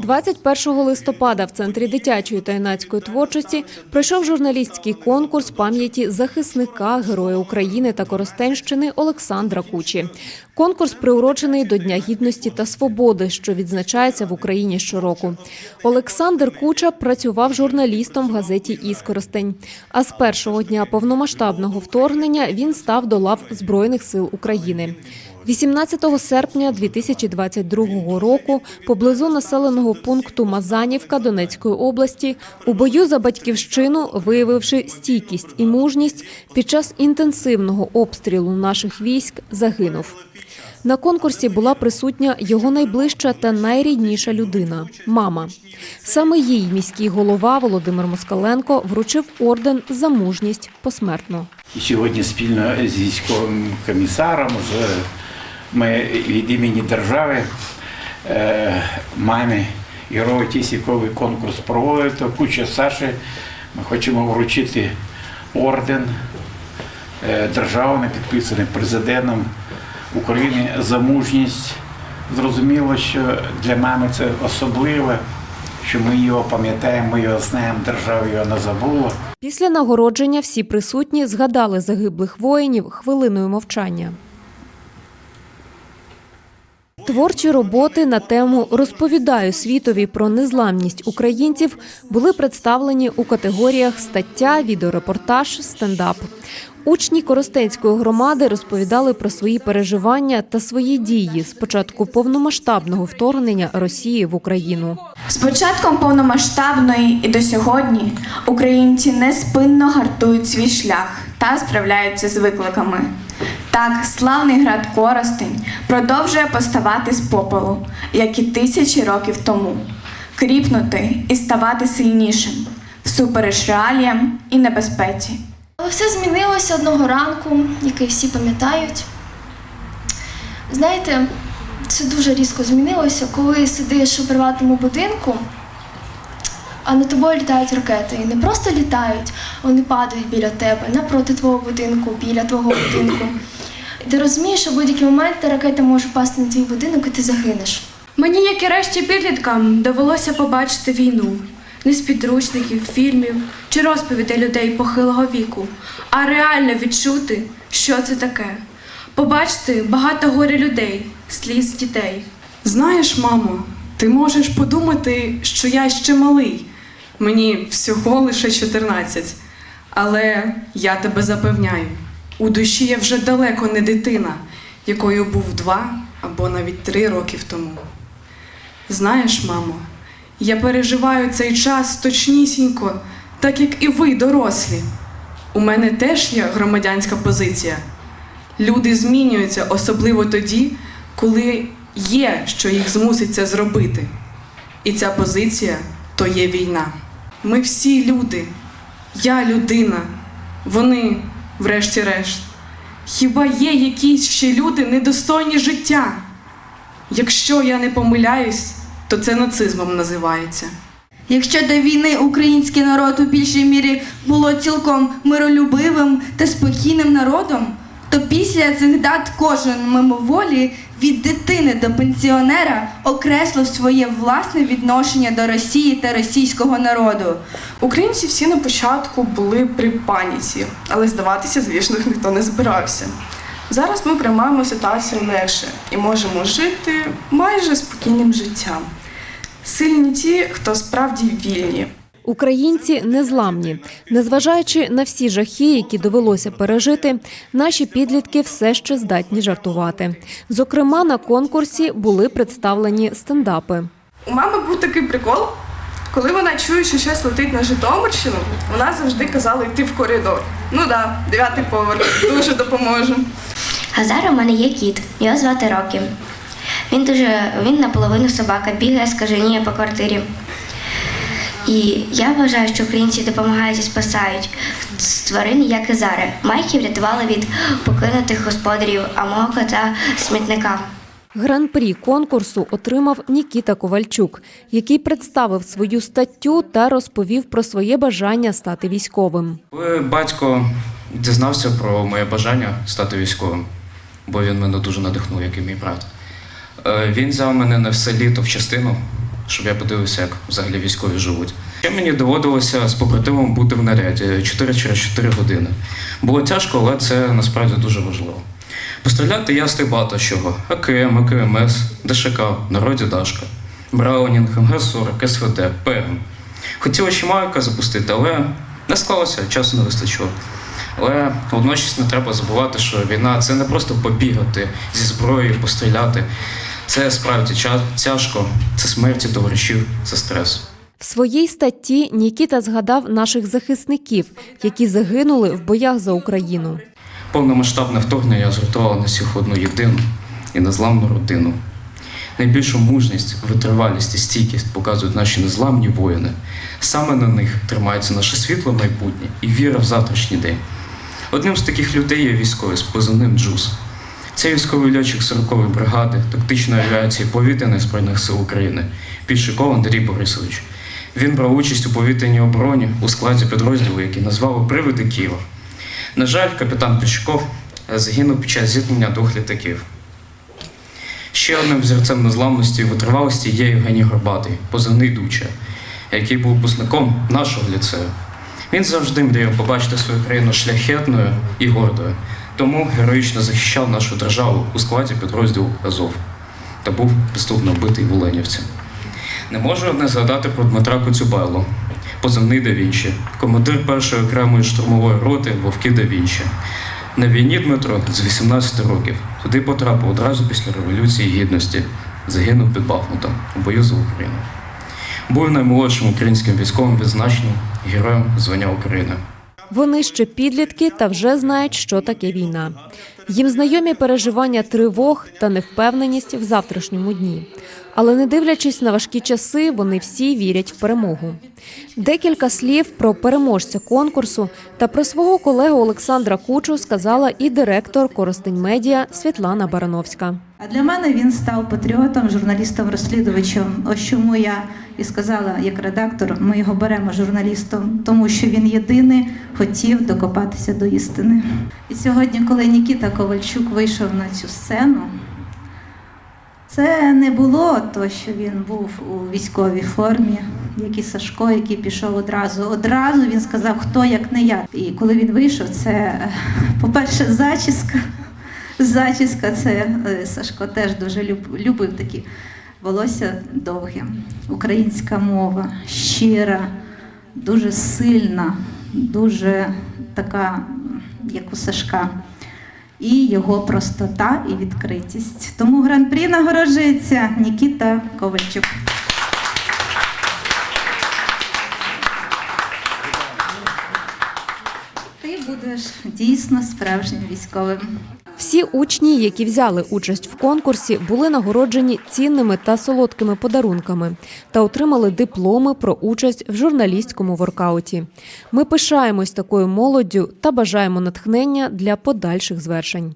21 листопада в центрі дитячої та юнацької творчості пройшов журналістський конкурс пам'яті захисника Героя України та Коростенщини Олександра Кучі. Конкурс приурочений до Дня гідності та свободи, що відзначається в Україні щороку. Олександр Куча працював журналістом в газеті «Іскоростень». А з першого дня повномасштабного вторгнення він став до лав Збройних сил України. 18 серпня 2022 року поблизу населеного пункту Мазанівка Донецької області у бою за батьківщину, виявивши стійкість і мужність під час інтенсивного обстрілу наших військ, загинув. На конкурсі була присутня його найближча та найрідніша людина мама. Саме їй міський голова Володимир Москаленко вручив орден за мужність посмертно. Сьогодні спільно з військовим комісаром, з ми від імені держави е, мамі герою Тісіковий конкурс проводить, то куча Саші. Ми хочемо вручити орден е, державний, підписаний президентом України за мужність. Зрозуміло, що для мами це особливе, що ми його пам'ятаємо, ми його знаємо, держава його не забула. Після нагородження всі присутні згадали загиблих воїнів хвилиною мовчання. Творчі роботи на тему Розповідаю світові про незламність українців були представлені у категоріях стаття, відеорепортаж, стендап. Учні Коростенської громади розповідали про свої переживання та свої дії з початку повномасштабного вторгнення Росії в Україну. З початком повномасштабної і до сьогодні українці неспинно гартують свій шлях та справляються з викликами. Так, славний град Коростень продовжує поставати з попелу, як і тисячі років тому, кріпнути і ставати сильнішим, всупереч реаліям і небезпеці. Але все змінилося одного ранку, який всі пам'ятають. Знаєте, це дуже різко змінилося, коли сидиш у приватному будинку, а над тобою літають ракети. І не просто літають, вони падають біля тебе, напроти твого будинку, біля твого будинку. І ти розумієш, що в будь-який момент ракета може впасти на твій будинок і ти загинеш. Мені, як і решті підліткам, довелося побачити війну не з підручників, фільмів чи розповідей людей похилого віку, а реально відчути, що це таке. Побачити багато горя людей, сліз дітей. Знаєш, мамо, ти можеш подумати, що я ще малий. Мені всього лише 14. Але я тебе запевняю, у душі я вже далеко не дитина, якою був два або навіть три років тому. Знаєш, мамо, я переживаю цей час точнісінько, так як і ви, дорослі. У мене теж є громадянська позиція. Люди змінюються, особливо тоді, коли є, що їх змусить це зробити. І ця позиція то є війна. Ми всі люди. Я людина, вони, врешті-решт. Хіба є якісь ще люди недостойні життя? Якщо я не помиляюсь, то це нацизмом називається. Якщо до війни український народ у більшій мірі було цілком миролюбивим та спокійним народом, то після цих дат кожен мимоволі від дитини до пенсіонера окреслив своє власне відношення до Росії та російського народу. Українці всі на початку були при паніці, але здаватися, звісно, ніхто не збирався. Зараз ми приймаємо ситуацію легше і можемо жити майже спокійним життям. Сильні ті, хто справді вільні. Українці незламні. Незважаючи на всі жахи, які довелося пережити, наші підлітки все ще здатні жартувати. Зокрема, на конкурсі були представлені стендапи. У мами був такий прикол, коли вона чує, що щось летить на Житомирщину, вона завжди казала йти в коридор. Ну так, да, дев'ятий поверх, дуже допоможе. А зараз у мене є кіт, його звати Рокі. Він дуже він наполовину собака, бігає, скаженіє по квартирі. І я вважаю, що українці допомагають і спасають тварин, як і зараз. Майки врятували від покинутих господарів, а мого кота смітника. Гран-прі конкурсу отримав Нікіта Ковальчук, який представив свою статтю та розповів про своє бажання стати військовим. Коли батько дізнався про моє бажання стати військовим, бо він мене дуже надихнув, як і мій брат. е, Він взяв мене на все літо в частину щоб я подивився, як взагалі військові живуть. Ще мені доводилося з побратимом бути в наряді 4 через 4 години. Було тяжко, але це насправді дуже важливо. Постріляти я встиг багато чого: АКМ, АКМС, ДШК, народі Дашка, Браунінг, МГ-40, СВД, ПМ. Хотіла ще Марка запустити, але не склалося, часу не вистачило. Але водночас не треба забувати, що війна це не просто побігати зі зброєю, постріляти. Це справді тяжко, це смерті товаришів, це стрес. В своїй статті Нікіта згадав наших захисників, які загинули в боях за Україну. Повномасштабне вторгнення згуртувало на всіх одну єдину і незламну родину. Найбільшу мужність, витривалість і стійкість показують наші незламні воїни. Саме на них тримається наше світле майбутнє і віра в завтрашній день. Одним з таких людей є військовий з позивним Джуз. Це військовий льотчик 40-ї бригади тактичної авіації повітряних збройних сил України, Підшиков Андрій Борисович. Він брав участь у повітряній обороні у складі підрозділу, який назвали Привиди Києва. На жаль, капітан Пішков загинув під час зіткнення двох літаків. Ще одним взірцем незламності і витривалості є Євгеній Горбатий, позивний Дуча, який був випускником нашого ліцею. Він завжди мріяв побачити свою країну шляхетною і гордою, тому героїчно захищав нашу державу у складі підрозділу Азов та був підступно вбитий в Оленівці. Не можу не згадати про Дмитра Коцюбайло, позивний да Вінчі, командир першої окремої штурмової роти Вовки да Вінчі. На війні Дмитро з 18 років туди потрапив одразу після Революції Гідності, загинув під Бахмутом у бою за Україну. Був наймолодшим українським військовим відзначеним героєм звання України. Вони ще підлітки та вже знають, що таке війна. Їм знайомі переживання тривог та невпевненість в завтрашньому дні. Але не дивлячись на важкі часи, вони всі вірять в перемогу. Декілька слів про переможця конкурсу та про свого колегу Олександра Кучу сказала і директор Коростень Медіа Світлана Барановська. А для мене він став патріотом, журналістом-розслідувачем. Ось чому я і сказала як редактор, ми його беремо журналістом, тому що він єдиний хотів докопатися до істини. І сьогодні, коли Нікіта Ковальчук вийшов на цю сцену, це не було то, що він був у військовій формі, як і Сашко, який пішов одразу. Одразу він сказав, хто як не я. І коли він вийшов, це, по-перше, зачіска. Зачіска це е, Сашко теж дуже любив такі волосся довге. Українська мова, щира, дуже сильна, дуже така, як у Сашка. І його простота і відкритість. Тому гран-прі нагорожується Нікіта Ковальчук. Будеш дійсно справжнім військовим. Всі учні, які взяли участь в конкурсі, були нагороджені цінними та солодкими подарунками та отримали дипломи про участь в журналістському воркауті. Ми пишаємось такою молоддю та бажаємо натхнення для подальших звершень.